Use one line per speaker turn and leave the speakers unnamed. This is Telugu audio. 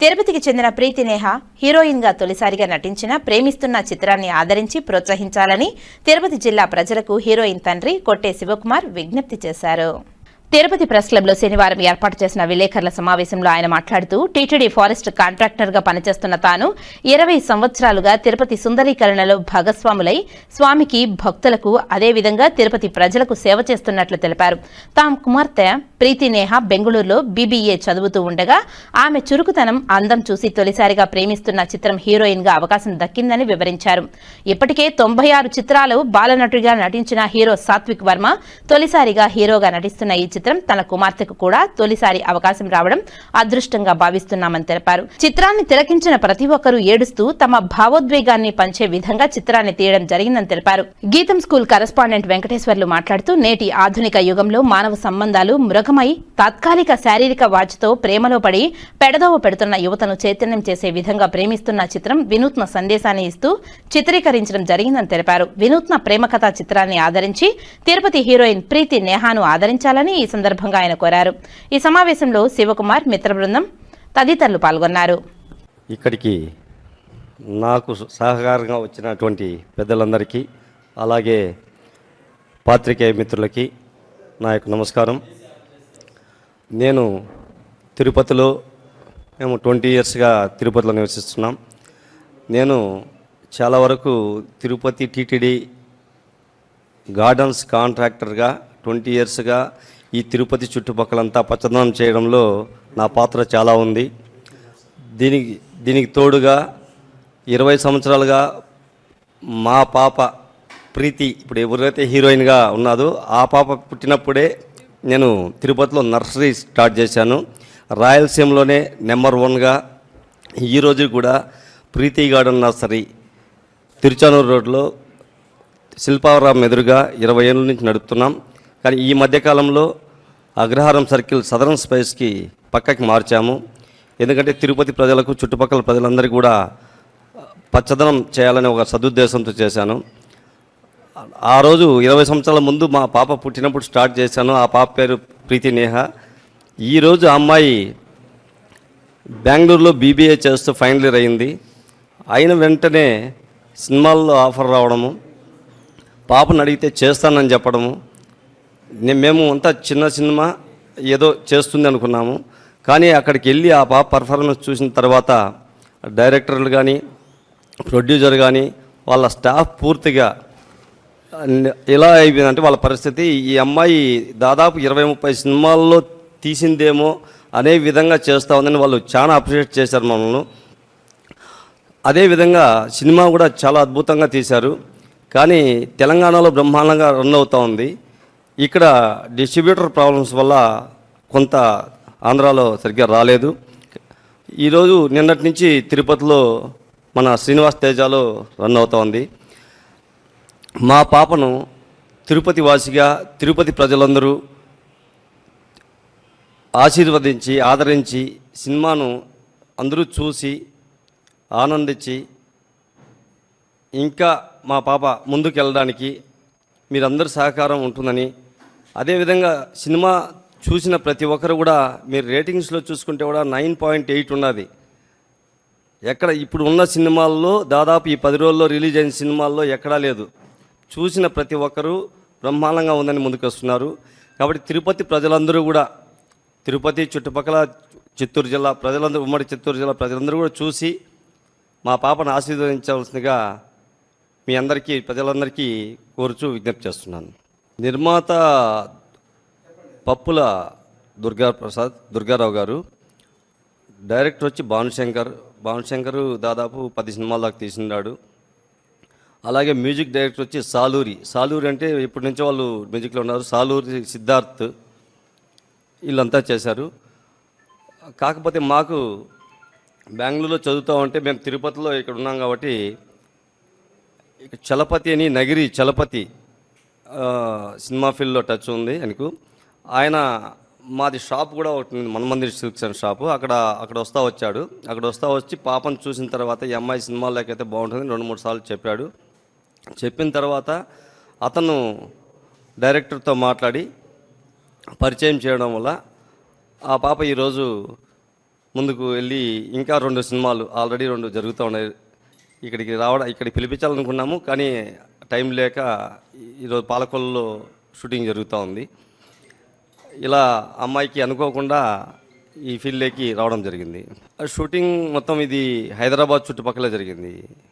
తిరుపతికి చెందిన ప్రీతి నేహ హీరోయిన్గా తొలిసారిగా నటించిన ప్రేమిస్తున్న చిత్రాన్ని ఆదరించి ప్రోత్సహించాలని తిరుపతి జిల్లా ప్రజలకు హీరోయిన్ తండ్రి కొట్టే శివకుమార్ విజ్ఞప్తి చేశారు. తిరుపతి ప్రెస్ క్లబ్లో శనివారం ఏర్పాటు చేసిన విలేకరుల సమావేశంలో ఆయన మాట్లాడుతూ టీటీడీ ఫారెస్ట్ కాంట్రాక్టర్గా పనిచేస్తున్న తాను ఇరవై సంవత్సరాలుగా తిరుపతి సుందరీకరణలో భాగస్వాములై స్వామికి భక్తులకు అదేవిధంగా తిరుపతి ప్రజలకు సేవ చేస్తున్నట్లు తెలిపారు. తాము కుమార్తె ప్రీతి నేహ బెంగళూరులో బీబీఏ చదువుతూ ఉండగా ఆమె చురుకుతనం అందం చూసి తొలిసారిగా ప్రేమిస్తున్న చిత్రం హీరోయిన్గా అవకాశం దక్కిందని వివరించారు. ఇప్పటికే తొంభై ఆరు చిత్రాలు బాలనటుడిగా నటించిన హీరో సాత్విక్ వర్మ తొలిసారిగా హీరోగా నటిస్తున్న ఈ చిత్రం తన కుమార్తెకు కూడా తొలిసారి అవకాశం రావడం అదృష్టంగా భావిస్తున్నామని తెలిపారు. చిత్రాన్ని తిలకించిన ప్రతి ఒక్కరూ ఏడుస్తూ తమ భావోద్వేగాన్ని పంచే విధంగా చిత్రాన్ని తీయడం జరిగిందని తెలిపారు. గీతం స్కూల్ కరెస్పాండెంట్ వెంకటేశ్వర్లు మాట్లాడుతూ నేటి ఆధునిక యుగంలో మానవ సంబంధాలు మృగమై తాత్కాలిక శారీరక వాచితో ప్రేమలో పడి పెడదవ పెడుతున్న యువతను చైతన్యం చేసే విధంగా ప్రేమిస్తున్న చిత్రం వినూత్న సందేశాన్ని ఇస్తూ చిత్రీకరించడం జరిగిందని తెలిపారు. వినూత్న ప్రేమ కథా చిత్రాన్ని ఆదరించి తిరుపతి హీరోయిన్ ప్రీతి నేహాను ఆదరించాలని ఈ సందర్భంగా ఆయన కోరారు. ఈ సమావేశంలో శివకుమార్ మిత్ర బృందం తదితరులు పాల్గొన్నారు.
ఇక్కడికి నాకు సహకారంగా వచ్చినటువంటి పెద్దలందరికీ అలాగే పాత్రికేయ మిత్రులకి నా యొక్క నమస్కారం. నేను తిరుపతిలో మేము ట్వంటీ ఇయర్స్గా తిరుపతిలో నివసిస్తున్నాం. నేను చాలా వరకు తిరుపతి టీటీడీ గార్డెన్స్ కాంట్రాక్టర్గా ట్వంటీ ఇయర్స్గా ఈ తిరుపతి చుట్టుపక్కలంతా పచ్చదనం చేయడంలో నా పాత్ర చాలా ఉంది. దీనికి దీనికి తోడుగా ఇరవై సంవత్సరాలుగా మా పాప ప్రీతి ఇప్పుడు ఎవరైతే హీరోయిన్గా ఉన్నదో ఆ పాప పుట్టినప్పుడే నేను తిరుపతిలో నర్సరీ స్టార్ట్ చేశాను. రాయలసీమలోనే నెంబర్ వన్గా ఈరోజు కూడా ప్రీతి గార్డెన్ నర్సరీ తిరుచానూరు రోడ్లో శిల్పావరం ఎదురుగా ఇరవై ఏళ్ళ నుంచి నడుపుతున్నాం. కానీ ఈ మధ్యకాలంలో అగ్రహారం సర్కిల్ సదరన్ స్పైస్కి పక్కకి మార్చాము. ఎందుకంటే తిరుపతి ప్రజలకు చుట్టుపక్కల ప్రజలందరికీ కూడా పచ్చదనం చేయాలనే ఒక సదుద్దేశంతో చేశాను. ఆ రోజు ఇరవై సంవత్సరాల ముందు మా పాప పుట్టినప్పుడు స్టార్ట్ చేశాను. ఆ పాప పేరు ప్రీతి నేహ. ఈరోజు ఆ అమ్మాయి బెంగళూరులో బీబీఏ చేస్తూ ఫైనల్ ఇయర్ అయింది. అయిన వెంటనే సినిమాల్లో ఆఫర్ రావడము పాపను అడిగితే చేస్తానని చెప్పడము మేము అంతా చిన్న సినిమా ఏదో చేస్తుంది అనుకున్నాము. కానీ అక్కడికి వెళ్ళి ఆ పాప పర్ఫార్మెన్స్ చూసిన తర్వాత డైరెక్టర్లు కానీ ప్రొడ్యూసర్ కానీ వాళ్ళ స్టాఫ్ పూర్తిగా ఎలా అయిపోయిందంటే వాళ్ళ పరిస్థితి ఈ అమ్మాయి దాదాపు ఇరవై ముప్పై సినిమాల్లో తీసిందేమో అనే విధంగా చేస్తూ ఉందని వాళ్ళు చాలా అప్రిషియేట్ చేశారు మమ్మల్ని. అదేవిధంగా సినిమా కూడా చాలా అద్భుతంగా తీశారు. కానీ తెలంగాణలో బ్రహ్మాండంగా రన్ అవుతూ ఉంది. ఇక్కడ డిస్ట్రిబ్యూటర్ ప్రాబ్లమ్స్ వల్ల కొంత ఆంధ్రాలో సరిగ్గా రాలేదు. ఈరోజు నిన్నటి నుంచి తిరుపతిలో మన శ్రీనివాస్ తేజాలో రన్ అవుతోంది మా పాపను తిరుపతి వాసిగా తిరుపతి ప్రజలందరూ ఆశీర్వదించి ఆదరించి సినిమాను అందరూ చూసి ఆనందించి ఇంకా మా పాప ముందుకు వెళ్ళడానికి మీరందరూ సహకారం ఉంటుందని అదేవిధంగా సినిమా చూసిన ప్రతి ఒక్కరు కూడా మీరు రేటింగ్స్లో చూసుకుంటే కూడా నైన్ పాయింట్ ఎయిట్ ఉన్నది. ఎక్కడ ఇప్పుడు ఉన్న సినిమాల్లో దాదాపు ఈ పది రోజుల్లో రిలీజ్ అయిన సినిమాల్లో ఎక్కడా లేదు. చూసిన ప్రతి ఒక్కరూ బ్రహ్మాండంగా ఉందని ముందుకు వస్తున్నారు కాబట్టి తిరుపతి ప్రజలందరూ కూడా తిరుపతి చుట్టుపక్కల చిత్తూరు జిల్లా ప్రజలందరూ ఉమ్మడి చిత్తూరు జిల్లా ప్రజలందరూ కూడా చూసి మా పాపను ఆశీర్వదించవలసిందిగా మీ అందరికీ ప్రజలందరికీ కోరుచూ విజ్ఞప్తి చేస్తున్నాను. నిర్మాత పప్పుల దుర్గా ప్రసాద్ దుర్గారావు గారు డైరెక్టర్ వచ్చి భానుశంకర్ భానుశంకర్ దాదాపు పది సినిమాల దాకా తీసినాడు అలాగే మ్యూజిక్ డైరెక్టర్ వచ్చి సాలూరి. సాలూరి అంటే ఇప్పటి నుంచో వాళ్ళు మ్యూజిక్లో ఉన్నారు. సాలూరి సిద్ధార్థ్ వీళ్ళంతా చేశారు. కాకపోతే మాకు బెంగళూరులో చదువుతూ ఉంటే మేము తిరుపతిలో ఇక్కడ ఉన్నాం కాబట్టి ఇక చలపతి అని నగిరి చలపతి సినిమా ఫీల్డ్లో టచ్ ఉంది ఆయనకు. ఆయన మాది షాప్ కూడా ఒకటి ఉంది మన్మందిర్ సిల్క్స్ అండ్ షాపు. అక్కడ అక్కడ వస్తా వచ్చాడు. అక్కడ వస్తా వచ్చి పాపను చూసిన తర్వాత ఈ అమ్మాయి సినిమాలోకి అయితే బాగుంటుంది రెండు మూడు సార్లు చెప్పాడు. చెప్పిన తర్వాత అతను డైరెక్టర్తో మాట్లాడి పరిచయం చేయడం వల్ల ఆ పాప ఈరోజు ముందుకు వెళ్ళి ఇంకా రెండు సినిమాలు ఆల్రెడీ రెండు జరుగుతూ ఉన్నాయి. ఇక్కడికి రావడం ఇక్కడికి పిలిపించాలనుకున్నాము కానీ టైం లేక ఈరోజు పాలకొల్లులో షూటింగ్ జరుగుతూ ఉంది. ఇలా అమ్మాయికి అనుకోకుండా ఈ ఫీల్డ్లోకి రావడం జరిగింది. షూటింగ్ మొత్తం ఇది హైదరాబాద్ చుట్టుపక్కల జరిగింది.